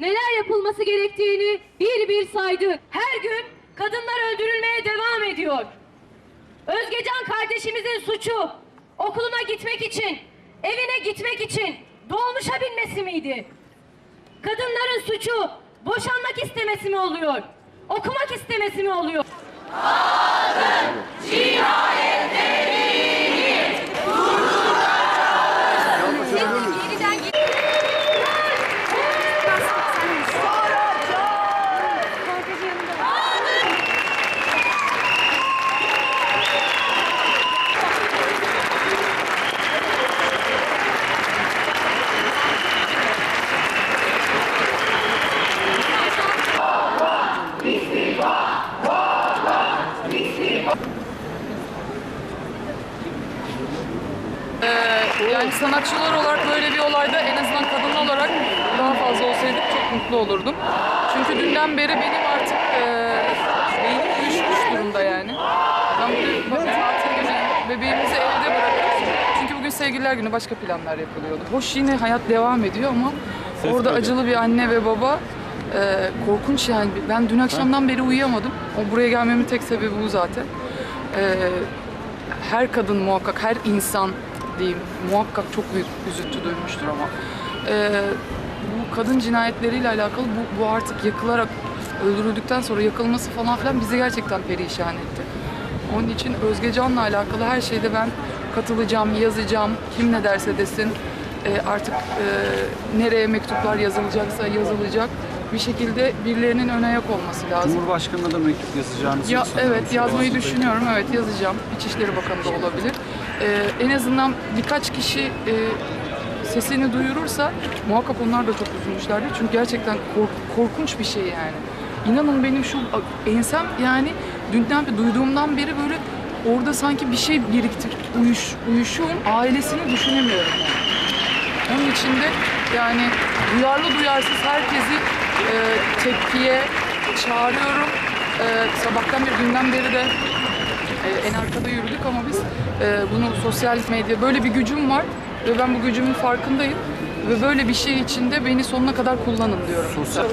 neler yapılması gerektiğini bir bir saydı. Her gün kadınlar öldürülmeye devam ediyor. Özgecan kardeşimizin suçu okuluna gitmek için, evine gitmek için dolmuşa binmesi miydi? Kadınların suçu boşanmak istemesi mi oluyor? Okumak istemesi mi oluyor? Yani sanatçılar olarak böyle bir olayda en azından kadın olarak daha fazla olsaydık çok mutlu olurdum. Çünkü dünden beri benim artık e, beynim uyuşmuş durumda yani. Ben bugün bak, tatil günü bebeğimizi evde bırakıyoruz. Çünkü bugün sevgililer günü başka planlar yapılıyordu. Hoş yine hayat devam ediyor ama orada acılı bir anne ve baba e, korkunç yani. Ben dün akşamdan beri uyuyamadım. O buraya gelmemin tek sebebi bu zaten. E, her kadın muhakkak, her insan diyeyim muhakkak çok büyük üzüntü duymuştur ama e, bu kadın cinayetleriyle alakalı bu, bu artık yakılarak öldürüldükten sonra yakılması falan filan bizi gerçekten perişan etti. Onun için Özgecan'la alakalı her şeyde ben katılacağım, yazacağım, kim ne derse desin e, artık e, nereye mektuplar yazılacaksa yazılacak bir şekilde birilerinin ön ayak olması lazım. Cumhurbaşkanına da mektup yazacağınızı Ya evet yazmayı düşünüyorum. Evet yazacağım. İçişleri Bakanı da olabilir. Ee, en azından birkaç kişi e, sesini duyurursa muhakkak onlar da çok üzülmüşlerdir. Çünkü gerçekten kork- korkunç bir şey yani. İnanın benim şu ensem yani dünden beri duyduğumdan beri böyle orada sanki bir şey biriktir, uyuş, uyuşuğum. Ailesini düşünemiyorum yani. Onun için de yani duyarlı duyarsız herkesi e, tepkiye çağırıyorum. E, sabahtan beri, dünden beri de e, en arkada yürüdük ama biz e, bunu sosyal medya, böyle bir gücüm var ve ben bu gücümün farkındayım. Ve böyle bir şey için de beni sonuna kadar kullanın diyorum. Sosyal